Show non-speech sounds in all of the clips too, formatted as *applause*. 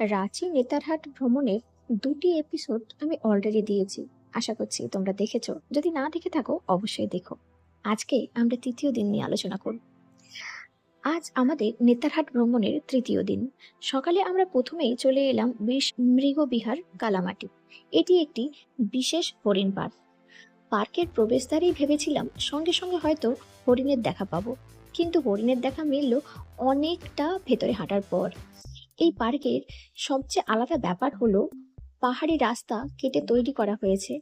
রাঁচি নেতারহাট ভ্রমণের দুটি এপিসোড আমি অলরেডি দিয়েছি। আশা করছি তোমরা দেখেছ। যদি না দেখে থাকো, অবশ্যই দেখো। আজকে আমরা তৃতীয় দিন নিয়ে আলোচনা করব। আজ আমাদের নেতারহাট ভ্রমণের তৃতীয় দিন। সকালে আমরা প্রথমেই চলে এলাম বিশ মৃগবিহার কালামাটি। এটি একটি বিশেষ হরিণ পার্ক। পার্কের প্রবেশদ্বারেই ভেবেছিলাম সঙ্গে সঙ্গে হয়তো হরিণের দেখা পাবো। কিন্তু হরিণের দেখা মিলল অনেকটা ভেতরে হাঁটার পর। এই পার্কের সবচেয়ে আলাদা ব্যাপার হলো পাহাড়ি রাস্তা কেটে তৈরি করা হয়েছে,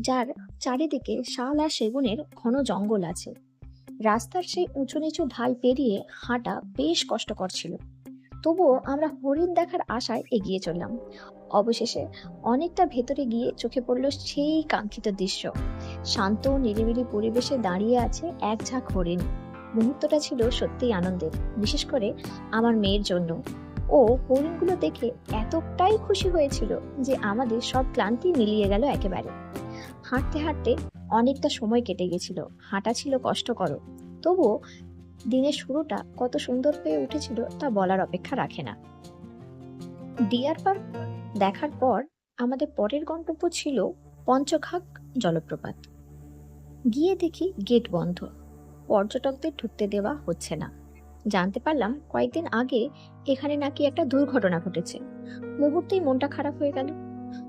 যার চারিদিকে শাল আর সেগুনের ঘন জঙ্গল আছে। রাস্তার সেই উঁচু নিচু ঢাল পেরিয়ে হাঁটা বেশ কষ্টকর ছিল। তবুও আমরা হরিণ দেখার আশায় এগিয়ে চললাম। অবশেষে অনেকটা ভেতরে গিয়ে চোখে পড়ল সেই কাঙ্ক্ষিত দৃশ্য। শান্ত, নিরিবিলি পরিবেশে দাঁড়িয়ে আছে এক ঝাঁক হরিণ। মুহূর্তটা ছিল সত্যিই আনন্দের, বিশেষ করে আমার মেয়ের জন্য। ও হরিণগুলো দেখে এতটাই খুশি হয়েছিল যে আমাদের সব ক্লান্তি মিলিয়ে গেল একেবারে। হাঁটতে হাঁটতে অনেকটা সময় কেটে গেছিল, হাঁটা ছিল কষ্টকর। তবুও দিনের শুরুটা কত সুন্দর হয়ে উঠেছিল তা বলার অপেক্ষা রাখে না। ডিয়ার পার্ক দেখার পর আমাদের পরের গন্তব্য ছিল পঞ্চঘাগ জলপ্রপাত। গিয়ে দেখি গেট বন্ধ, পর্যটকদের ঢুকতে দেওয়া হচ্ছে না। জানতে পারলাম কয়েকদিন আগে এখানে নাকি একটা দুর্ঘটনা ঘটেছে। মুহূর্তেই মনটা খারাপ হয়ে গেল।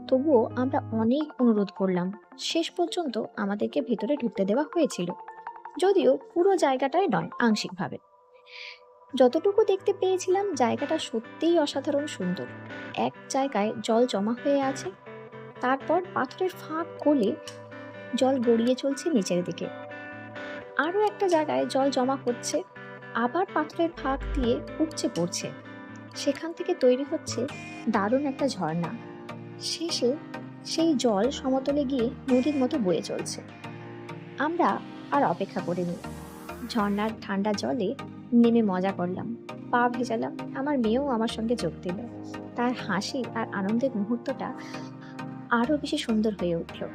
তবুও আমরা অনেক অনুরোধ করলাম। শেষ পর্যন্ত আমাদেরকে ভেতরে ঢুকতে দেওয়া হয়েছিল। যদিও পুরো জায়গাটাই নয়, আংশিকভাবে। যতটুকু দেখতে পেয়েছিলাম জায়গাটা সত্যিই অসাধারণ সুন্দর। এক জায়গায় জল জমা হয়ে আছে। তারপর পাথরের ফাঁক কোলে জল গড়িয়ে চলছে নিচের দিকে। আরও একটা জায়গায় জল জমা হচ্ছে। আবার পাথরের ফাঁক দিয়ে উপচে পড়ছে। সেখান থেকে তৈরি হচ্ছে দারুণ একটা ঝর্ণা। শেষে সেই জল সমতলে গিয়ে নদীর মতো বয়ে চলছে। আমরা আর অপেক্ষা করিনি। ঝর্ণার ঠান্ডা জলে নেমে মজা করলাম। পা ভেজালাম। আমার মেয়েও আমার সঙ্গে যোগ দিল। তার হাসি আর আনন্দের মুহূর্তটা আরও বেশি সুন্দর হয়ে উঠল।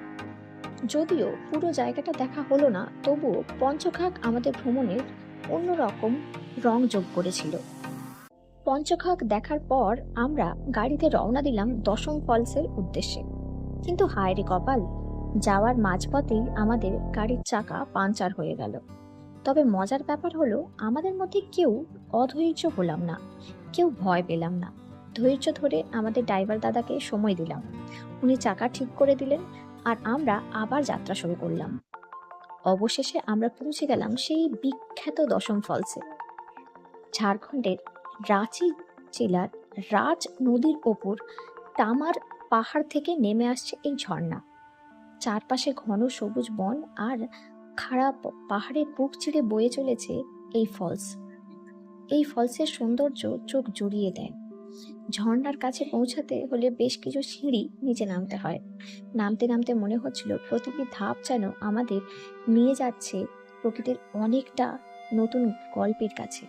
যদিও পুরো জায়গাটা দেখা হলো না, তবুও পঞ্চঘাগ আমাদের ভ্রমণের অন্যরকম রং যোগ করেছিল। পঞ্চঘাগ দেখার পর আমরা গাড়িতে রওনা দিলাম দশম ফলসের উদ্দেশ্যে। কিন্তু হায় রে কপাল, যাওয়ার মাঝপথেই আমাদের গাড়ির চাকা পাঞ্চার হয়ে গেল। তবে মজার ব্যাপার হলো, আমাদের মধ্যে কেউ অধৈর্য হলাম না, কেউ ভয় পেলাম না। ধৈর্য ধরে আমাদের ড্রাইভার দাদাকে সময় দিলাম। উনি চাকা ঠিক করে দিলেন আর আমরা আবার যাত্রা শুরু করলাম। অবশেষে আমরা পৌঁছে গেলাম সেই বিখ্যাত দশম ফলসে। ঝাড়খণ্ডের রাঁচি জেলার রাজ নদীর ওপর তামার পাহাড় থেকে নেমে আসছে এই ঝর্ণা। চারপাশে ঘন সবুজ বন আর খারাপ পাহাড়ের বুক চিড়ে বয়ে চলেছে এই ফলস। এই ফলসের সৌন্দর্য চোখ জুড়িয়ে দেয়। ঝর্ণার কাছে পৌঁছাতে হলে বেশ কিছু সিঁড়ি নিচে নামতে হয়। নামতে নামতে মনে হচ্ছিল প্রতিটি ধাপ যেন আমাদের নিয়ে যাচ্ছে প্রকৃতির অনেকটা নতুন গল্পের কাছে।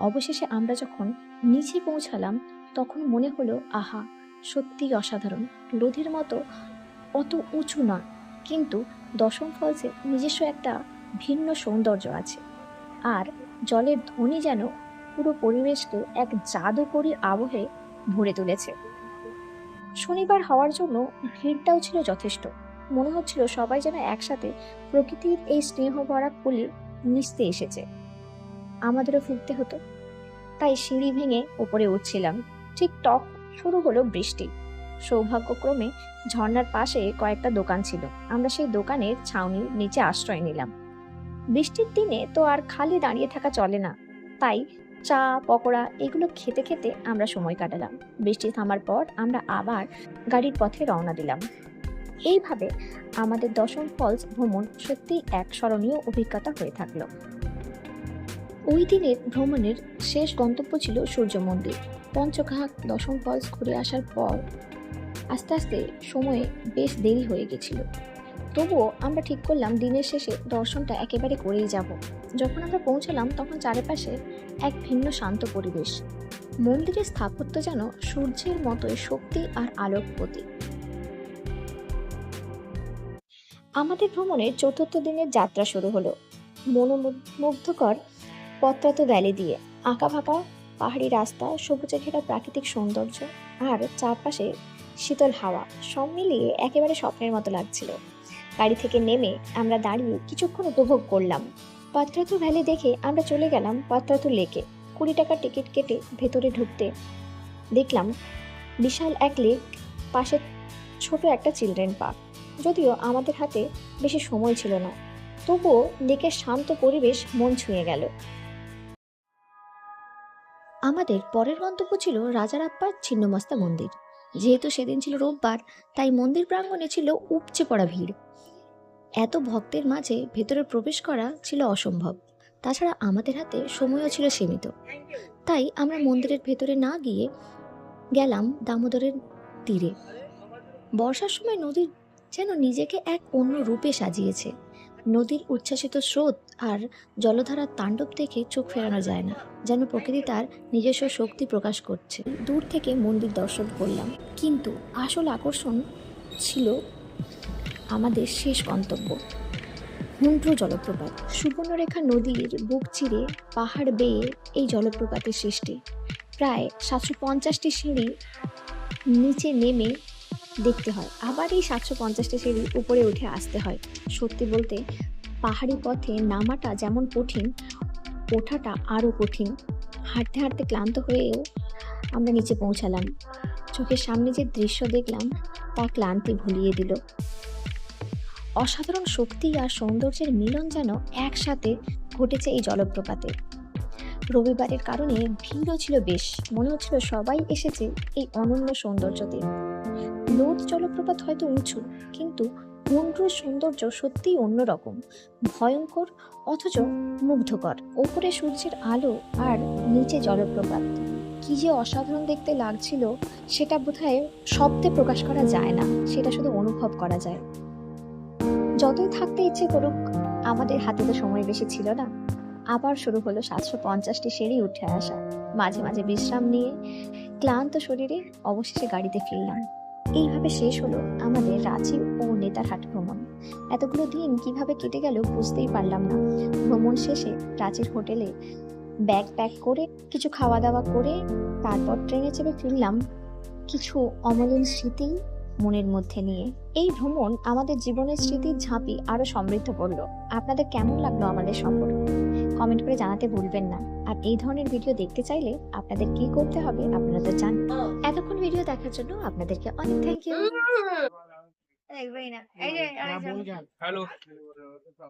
অবশেষে আমরা যখন নিচে পৌঁছালাম, তখন মনে হলো, আহা, সত্যিই অসাধারণ। লোধের মতো অত উঁচু নয়, কিন্তু দশম ফলসের নিজস্ব একটা ভিন্ন সৌন্দর্য আছে। আর জলের ধ্বনি যেন পুরো পরিবেশকে এক জাদুকরী আবহে ভরে তুলেছে। শনিবার হওয়ার জন্য ভিড়টাও ছিল যথেষ্ট। মনে হচ্ছিল সবাই যেন একসাথে প্রকৃতির এই স্নেহ ভরা কোলে মিশতে এসেছে। আমাদেরও ফিরতে হতো। তাই সিঁড়ি ভেঙে ওপরে উঠছিলাম। ঠিক টক শুরু হলো বৃষ্টি। সৌভাগ্যক্রমে ঝর্ণার পাশে কয়েকটা দোকান ছিল। আমরা সেই দোকানের ছাউনির নিচে আশ্রয় নিলাম। বৃষ্টির দিনে তো আর খালি দাঁড়িয়ে থাকা চলে না। তাই চা, পকোড়া এগুলো খেতে খেতে আমরা সময় কাটালাম। বৃষ্টি থামার পর আমরা আবার গাড়ির পথে রওনা দিলাম। এইভাবে আমাদের দশম ফলস ভ্রমণ সত্যি এক স্মরণীয় অভিজ্ঞতা হয়ে থাকল। ওই দিনের ভ্রমণের শেষ গন্তব্য ছিল সূর্য মন্দির। পঞ্চঘাট দশম ফলস ঘুরে আসার পর আস্তে আস্তে সময়ে বেশ দেরি হয়ে গেছিল। তবুও আমরা ঠিক করলাম দিনের শেষে দর্শনটা একেবারে করেই যাব। যখন আমরা পৌঁছালাম তখন চারিপাশে এক ভিন্ন শান্ত পরিবেশ। মন্দিরের স্থাপত্য যেন সূর্যের মতোই শক্তি আর আলোক প্রতীক। আমাদের ভ্রমণের চতুর্থ দিনের যাত্রা শুরু হলো। মনোমুগ্ধকর পত্রাত ভ্যালি দিয়ে আঁকা ফাঁকা পাহাড়ি রাস্তা, সবুজে ঘেরা প্রাকৃতিক সৌন্দর্য আর চারপাশে শীতল হাওয়া, সব মিলিয়ে একেবারে স্বপ্নের মতো লাগছিল। গাড়ি থেকে নেমে আমরা দাঁড়িয়ে কিছুক্ষণ উপভোগ করলাম। পাত্রাতু ভ্যালি দেখে আমরা চলে গেলাম পাত্রাতু লেকে। কুড়ি টাকার টিকিট কেটে ভেতরে ঢুকতে দেখলাম বিশাল এক লেক, পাশে ছোট একটা চিলড্রেন পার্ক। যদিও আমাদের হাতে বেশি সময় ছিল না, তবুও লেকের শান্ত পরিবেশ মন ছুঁয়ে গেল। আমাদের পরের গন্তব্য ছিল রাজারাপ্পার ছিন্নমস্তা মন্দির। যেহেতু সেদিন ছিল রোববার, তাই মন্দির প্রাঙ্গণে ছিল উপচে পড়া ভিড়। এত ভক্তের মাঝে ভেতরে প্রবেশ করা ছিল অসম্ভব। তাছাড়া আমাদের হাতে সময়ও ছিল সীমিত। তাই আমরা মন্দিরের ভেতরে না গিয়ে গেলাম দামোদরের তীরে। বর্ষার সময় নদীর যেন নিজেকে এক অন্য রূপে সাজিয়েছে। নদীর উচ্ছ্বাসিত স্রোত আর জলধারার তাণ্ডব দেখে চোখ ফেরানো যায় না, যেন প্রকৃতি তার নিজস্ব শক্তি প্রকাশ করছে। দূর থেকে মন্দির দর্শন করলাম। কিন্তু আসল আকর্ষণ ছিল আমাদের শেষ গন্তব্য। হুন্ড্রু জলপ্রপাত। সুবর্ণরেখা নদীর বুক চিরে পাহাড় বেয়ে এই জলপ্রপাতের সৃষ্টি। প্রায় সাতশো পঞ্চাশটি সিঁড়ি নিচে নেমে দেখতে হয়। আবার এই সাতশো পঞ্চাশটি সিঁড়ি উপরে উঠে আসতে হয়। সত্যি বলতে, পাহাড়ি পথে নামাটা যেমন কঠিন, ওঠাটা আরও কঠিন। হাঁটতে হাঁটতে ক্লান্ত হয়েও আমরা নিচে পৌঁছালাম। চোখের সামনে যে দৃশ্য দেখলাম, তা ক্লান্তি ভুলিয়ে দিল। অসাধারণ শক্তি আর সৌন্দর্যের মিলন যেন একসাথে ঘটেছে এই জলপ্রপাতে। রবিবারের কারণে ভিড়ও ছিল বেশ মনে হচ্ছিল সবাই এসেছে এই অনন্য সৌন্দর্যতে। লোদ জলপ্রপাত হয়তো উঁচু, কিন্তু মন্ড্রুর সৌন্দর্য সত্যিই অন্যরকম, ভয়ঙ্কর অথচ মুগ্ধকর। ওপরে সূর্যের আলো আর নিচে জলপ্রপাত। কি যে অসাধারণ দেখতে লাগছিল, সেটা বোধহয় শব্দে প্রকাশ করা যায় না, সেটা শুধু অনুভব করা যায়। যতই থাকতে ইচ্ছে করুক, আমাদের হাতে তো সময় বেশি ছিল না। আবার শুরু হলো সাতশো পঞ্চাশটি সিঁড়ি উঠে আসা। মাঝে মাঝে বিশ্রাম নিয়ে ক্লান্ত শরীরে অবশেষে গাড়িতে ফিরলাম। এইভাবে শেষ হলো আমাদের রাঁচি ও নেতারহাট ভ্রমণ। এতগুলো দিন কীভাবে কেটে গেল বুঝতেই পারলাম না। ভ্রমণ শেষে রাঁচির হোটেলে ব্যাগ প্যাক করে, কিছু খাওয়া দাওয়া করে, তারপর ট্রেনে চেপে ফিরলাম। কিছু অমলিন স্মৃতি মনের মধ্যে নিয়ে। এই ভ্রমণ আমাদের জীবনের স্মৃতির ঝাঁপি আরও সমৃদ্ধ করল। আপনাদের কেমন লাগল আমাদের সম্পর্ক? কমেন্ট করে জানাতে ভুলবেন না। আর এই ধরনের ভিডিও দেখতে চাইলে আপনাদের কি করতে হবে আপনারা তো জানেন। এতক্ষণ ভিডিও দেখার জন্য আপনাদেরকে অনেক থ্যাংক *laughs* ইউ